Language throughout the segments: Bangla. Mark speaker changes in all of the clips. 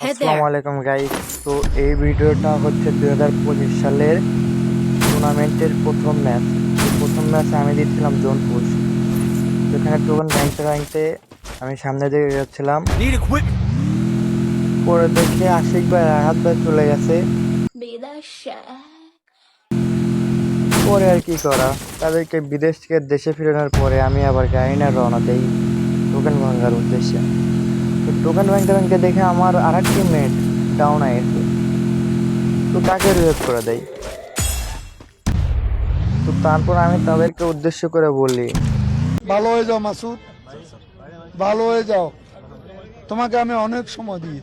Speaker 1: আসসালামু আলাইকুম গাইস তো এই ভিডিওটা হচ্ছে দুই হাজার পঁচিশ সালের টুর্নামেন্টের প্রথম ম্যাচ প্রথম ম্যাচে আমি দিচ্ছিলাম জোন পুশ সেখানে টোকেন ব্যাংকতে ব্যাংকতে আমি সামনে দিকে যাচ্ছিলাম. পরে দেখে আশিক ভাই রাহাত ভাই চলে গেছে. পরে আর কি করা? তাদেরকে বিদেশ থেকে দেশে ফেরানোর পরে আমি আবার গাড়ি না রওনা দেই টোকেন ভাঙার উদ্দেশ্যে। টোকেন ভাঙতে ভাঙতে দেখে আমার আর এক টিমমেট ডাউন গেছে। তো তাকে রিভাইভ করে দেয়। তো তারপর আমি তাদেরকে উদ্দেশ্য করে বলি
Speaker 2: ভালো হয়ে যাও মাসুদ। ভালো হয়ে যাও। তোমাকে আমি অনেক সময় দিই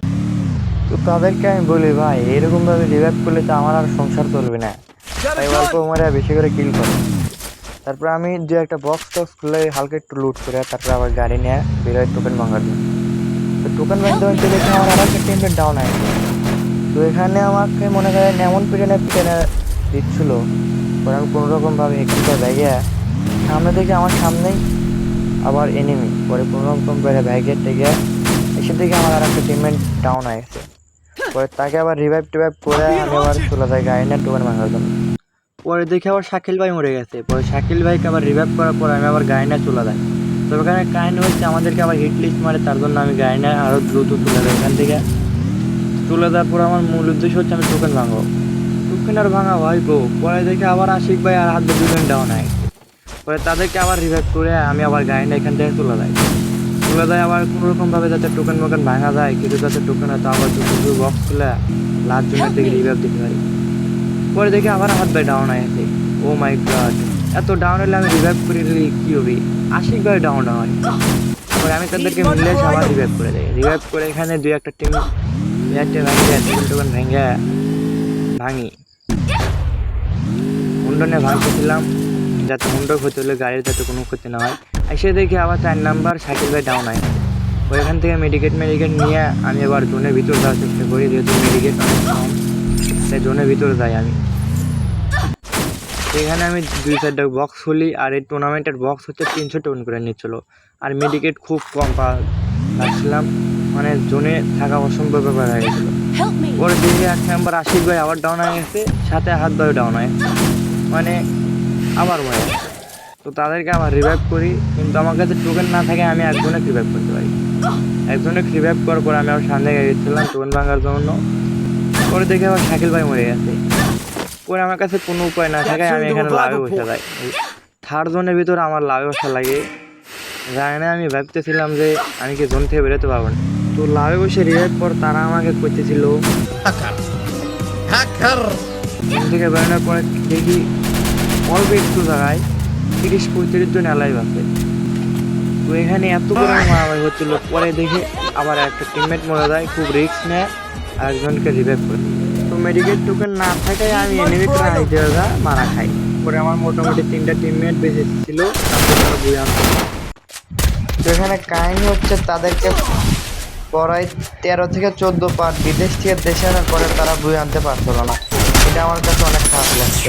Speaker 1: তো তাদেরকে আমি বলি ভাই এরকমভাবে রিভাইভ করলে তো আমার আর সংসার চলবে না। তাই অল্প. মারে বেশি করে কিল করে। তারপর আমি যে একটা বক্স টক্স খুলে হালকা একটু লুট করে তারপর আবার গাড়ি নিয়ে বেরোয় টোকেন ভাঙার টোকেন ভাঙতে ভাঙতে দেখে আমার আর একটা টিমমেট ডাউন আছে তো এখানে আমাকে মনে করেন এমন পিটনে পিটনে দিচ্ছিল পরে আমি কোনো রকমভাবে এখানটা ব্যাগে সামনে দেখে আমার সামনেই আবার এনিমি পরে কোনো রকম বেড়ে ব্যাগে টেগে এসে দেখে আমার আর একটা টিমমেট ডাউন আছে পরে তাকে আবার রিভাইভ টিভাইভ করে আমি আবার চলে যাই গাড়ি টোকেন ভাঙার জন্য। পরে দেখে আবার শাকিল ভাই মরে গেছে পরে শাকিল ভাইকে আবার রিভাইভ করার পর আমি আবার গাড়ি চলে যাই। তবে এখানে কাহিনী হচ্ছে আমাদেরকে আবার হিট লিস্ট মারে তার জন্য আমি গাড়ি নিয়ে আরও দ্রুত তুলে যাই এখান থেকে। তুলে দেওয়ার পর আমার মূল উদ্দেশ্য হচ্ছে আমি টোকেন ভাঙবো। টোকেন আর ভাঙা হয় গো পরে দেখে আবার আশিক ভাই আর হাত দিয়ে দুজন ডাউন হয়। পরে তাদেরকে আবার রিভাইভ করে আমি আবার গাড়ি নিয়ে এখান থেকে তুলে দেয় তুলে দেয় আবার কোনো রকমভাবে যাতে টোকেন মোকেন ভাঙা যায় কিন্তু যাতে টোকেন হয়তো আবার দুটো বক্স খুলে লাস্ট জনের দিকে রিভাইভ দিতে পারি। পরে দেখি আবার হাত ভাই ডাউন আছে ও মাই গড এত ডাউন হলে আমি রিভাইভ করে দিলে কি হবে? আশিক ভাই ডাউন হয়। পরে আমি তাদেরকে মিলে আবার রিভাইভ করে দেয় রিভাইভ করে এখানে দুই একটা টিম একটা ভেঙে টিম টোকেন ভেঙে ভাঙি। হুন্ডনে ভাঙতেছিলাম যাতে হুন্ডর ক্ষতি হলে গাড়ির যাতে কোনো ক্ষতি না হয়। এসে দেখি আবার চার নাম্বার সাইকেল ভাই ডাউন হয়। ওইখান থেকে মেডিকেট মেডিকেট নিয়ে আমি আবার জোনের ভিতর যাওয়ার চেষ্টা করি যেহেতু মেডিকেট তাই জোনের ভিতরে যাই আমি। এখানে আমি দুই চারটা বক্স খুলি আর এই টুর্নামেন্টের বক্স হচ্ছে তিনশো টোন করে নিচ্ছিল। আর মেডিকেট খুব কম পাচ্ছিলাম মানে জোনে থাকা অসম্ভব ব্যাপার হয়ে গেছিল. ওর দেখে এক নাম্বার আশিক ভাই আবার ডাউন হয়ে গেছে সাথে হাত ভাই ডাউন হয়ে। মানে আবার ভয় আছে। তো তাদেরকে আবার রিভাইভ করি কিন্তু আমার কাছে টোকেন না থাকে আমি একজনে রিভাইভ করতে পারি। একজনে রিভাইভ করার পর আমি আবার সামনে গেছিলাম টোকেন ভাঙার জন্য। পরে দেখে আবার শাকিল ভাই মরে গেছে। পরে আমার কাছে কোনো উপায় না থাকে আমি এখানে লাভে বসে যাই থার্ড জোনের ভিতরে আমার লাভে বসা লাগে। জানি না আমি ভাবতেছিলাম যে আমি কি জোন থেকে বেরোতে পারব না। তো লাভে বসে রিভাইভ পর তারা আমাকে করতেছিল জোন থেকে বেরোনোর পরে দেখি অল্প একটু জায়গায় তিরিশ পঁয়ত্রিশ জন অ্যালাইভ আছে। তো এখানে এত পরিমাণ মারামারি হচ্ছিল পরে দেখে আবার একটা টিমমেট মরে যায় খুব রিস্ক নেয় আর একজনকে রিভাইভ করে। মেডিকেল টোকেন না থাকায় আমি এনিমি ট্রাই মারা খাই। পরে আমার মোটামুটি তিনটা টিমমেট বেঁচে ছিল, তারপরে তারা বুঝে যেখানে কাহিনী হচ্ছে তাদেরকে পড়াই তেরো থেকে চোদ্দ পার বিদেশ থেকে দেশে আনার পরে তারা বুঝে আনতে পারছিল না। এটা আমার কাছে অনেক খারাপ লাগছে.